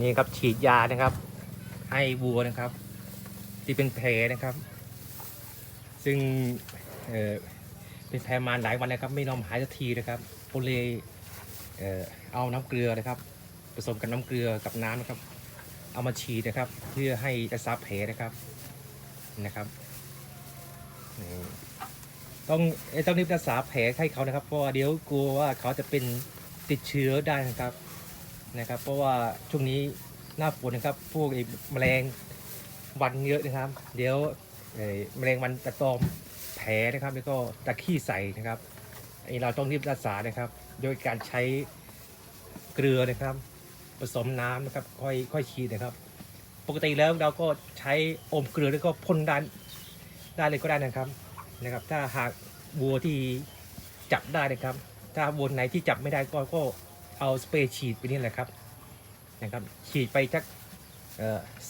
นี่ครับฉีดยานะครับ ให้วัวนะครับ ที่เป็นแผลนะครับ ซึ่งเเป็นแผลมาหลายวันแล้วครับ ไม่ยอมหายสักทีนะครับผมเลยเอ่อเอาน้ำเกลือนะครับ ผสมกับน้ำเกลือกับน้ำนะครับ เอามาฉีดนะครับ เพื่อให้กระซับแผลนะครับนะครับต้องต้องรีบรักษาแผลให้เขานะครับเพราะเดี๋ยวกลัวว่าเขาจะเป็นติดเชื้อได้นะครับ นะครับ เพราะว่าช่วงนี้หน้าฝนนะครับ พวกไอ้แมลงวันเยอะนะครับ เดี๋ยวเอ่อแมลงวันจะตอมแผลนะครับ แล้วก็ตะขี้ใส่นะครับไอ้เราต้องรีบรักษานะครับ โดยการใช้เกลือนะครับ ผสมน้ำนะครับ ค่อยค่อยฉีดนะครับ ปกติแล้วเราก็ใช้อมเกลือแล้วก็พ่นด้านได้เลยก็ได้นะครับนะครับ ถ้าหากวัวที่จับได้นะครับ ถ้าวัวไหนที่จับไม่ได้ก็ก็ เอาสเปรย์ฉีดไปนี่แหละครับนะครับฉีดไปสัก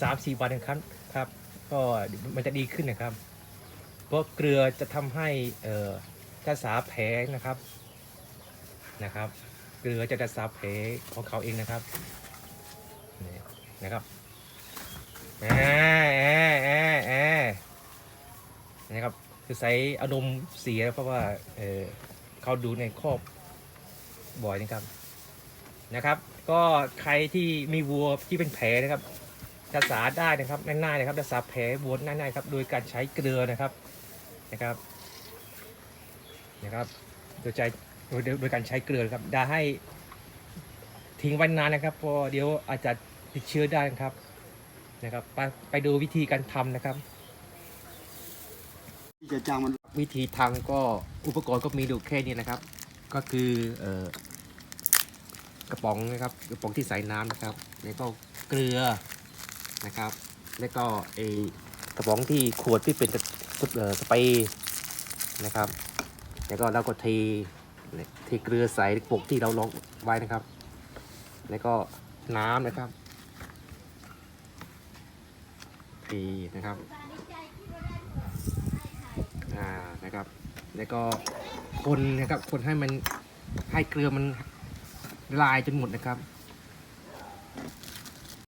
สามสี่วันนะครับครับก็มันจะดีขึ้นนะครับ เพราะเกลือจะทำให้รักษาแผลนะครับนะครับ เกลือจะรักษาแผลของเขาเองนะครับนี่นะครับแอแอแอแอนะครับคือใส่อารมณ์เสียเพราะว่าเเขาดูในครอบบ่อยนะครับ นะครับ ก็ใครที่มีวัวที่เป็นแผลนะครับรักษาได้นะครับง่ายๆนะครับรักษาแผลวัวง่ายๆครับ โดยการใช้เกลือนะครับนะครับนะครับ โดยใจโดยโดยการใช้เกลือนะครับได้ให้ทิ้งไว้นานนะครับเพราะเดี๋ยวอาจจะติดเชื้อได้นะครับนะครับ ไปไปดูวิธีการทำนะครับที่จะจ้างมันวิธีทำก็อุปกรณ์ก็มีดูแค่นี้นะครับ ก็คือเอ่อ กระป๋องนะครับกระป๋องที่ใส่น้ำนะครับ แล้วก็เกลือนะครับ แล้วก็ไอกระป๋องที่ขวดที่เป็นสเอ่อสเปรย์นะครับ แล้วก็เราก็เทเทเกลือใส่ป๋องที่เราลองไว้นะครับ แล้วก็น้ำนะครับเทนะครับอ่านะครับ แล้วก็คนนะครับคนให้มันให้เกลือมัน ละลายจนหมดนะครับ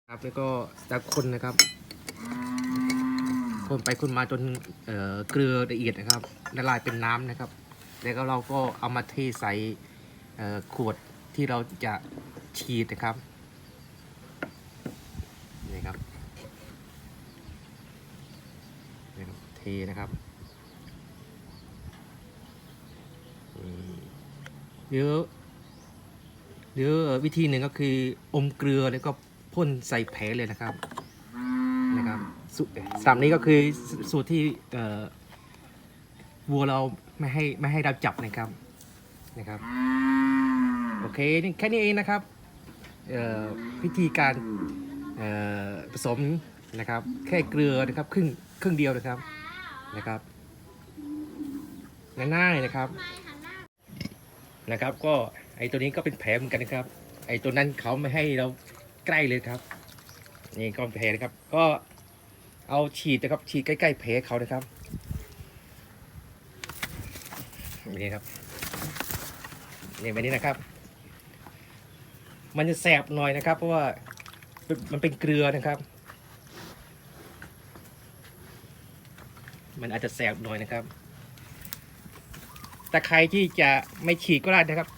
ครับแล้วก็จากคนนะครับ คนไปคนมาจนเอ่อเกลือละเอียดนะครับละลายเป็นน้ำนะครับ แล้วก็เราก็เอามาเทใส่เอ่อขวดที่เราจะฉีดนะครับนี่ครับนี่ครับเทนะครับหรือ หรือวิธีหนึ่งก็คืออมเกลือแล้วก็พ่นใส่แผลเลยนะครับนะครับสูตรสามนี้ก็คือสสูตรที่เอ่อวัวเราไม่ให้ไม่ให้เราจับนะครับนะครับโอเคนี่แค่นี้เองนะครับเอ่อวิธีการเอ่อผสมนะครับ แค่เกลือนะครับครึ่งครึ่งเดียวนะครับนะครับง่ายๆนะครับ นะครับ ก็ไอตัวนี้ก็เป็นแผลเหมือนกันนะครับ ไอตัวนั้นเขาไม่ให้เราใกล้เลยครับ นี่ก็แผลนะครับ ก็เอาฉีดนะครับ ฉีดใกล้ๆแผลเขานะครับนี่ครับนี่แบบนี้นะครับ มันจะแสบหน่อยนะครับ เพราะว่ามันเป็นเกลือนะครับ มันอาจจะแสบหน่อยนะครับ แต่ใครที่จะไม่ฉีดก็ได้นะครับ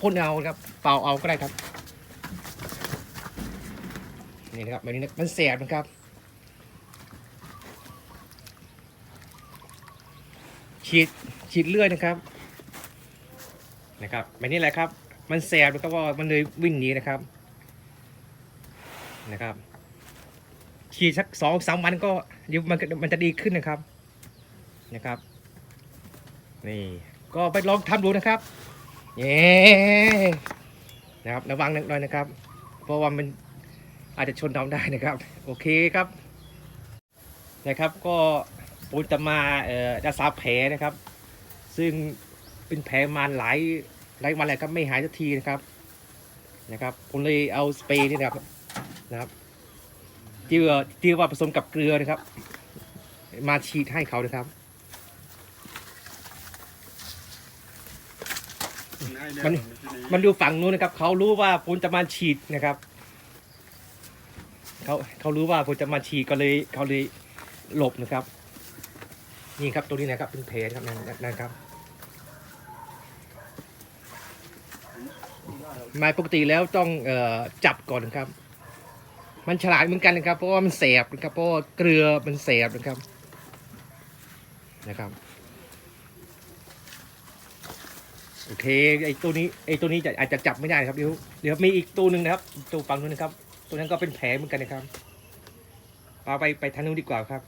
พ่นเอาครับเป่าเอาก็ได้ครับนี่นะครับแบบนี้นะมันแสบนะครับ ฉีดฉีดเลื่อดนะครับนะครับแบบนี้แหละครับ มันแสบนะครับว่ามันเลยวิ่งหนีนะครับนะครับฉีดสักสองสามวันก็เดี๋ยวมันมันจะดีขึ้นนะครับนะครับ นี่ ก็ไปลองทำดูนะครับเย้นะครับระวังหน่อยนะครับ เพราะว่ามันอาจจะชนเราได้นะครับ โอเคครับ นะครับก็ปูจะมาเอ่อรักษาแผลนะครับ ซึ่งเป็นแผลมาหลายหลายวันแล้วครับไม่หายสักทีนะครับนะครับผมเลยเอาสเปรย์นี่นะครับนะครับที่ว่าที่ว่าผสมกับเกลือนะครับ มาฉีดให้เขานะครับ มันมันดูฝั่งนู้นนะครับ เขารู้ว่าปูนจะมาฉีดนะครับ เขาเขารู้ว่าผมจะมาฉีกก็เลยเขาเลยหลบนะครับ นี่ครับตัวนี้นะครับเป็นแผลนครับนั่นนั่นนั่นครับ ไม้ปกติแล้วต้องเอ่อจับก่อนนะครับ มันฉลาดเหมือนกันนะครับ เพราะว่ามันแสบนะครับเพราะว่าเกลือมันแสบนะครับนะครับ โอเคไอ้ตัวนี้ไอ้ตัวนี้จะอาจจะจับไม่ได้ครับเดี๋ยวเดี๋ยวมีอีกตัวหนึ่งนะครับตัวฝั่งนู้นนะครับ ตัวนั้นก็เป็นแผลเหมือนกันนะครับเอาไปไปทางนู้นดีกว่าครับ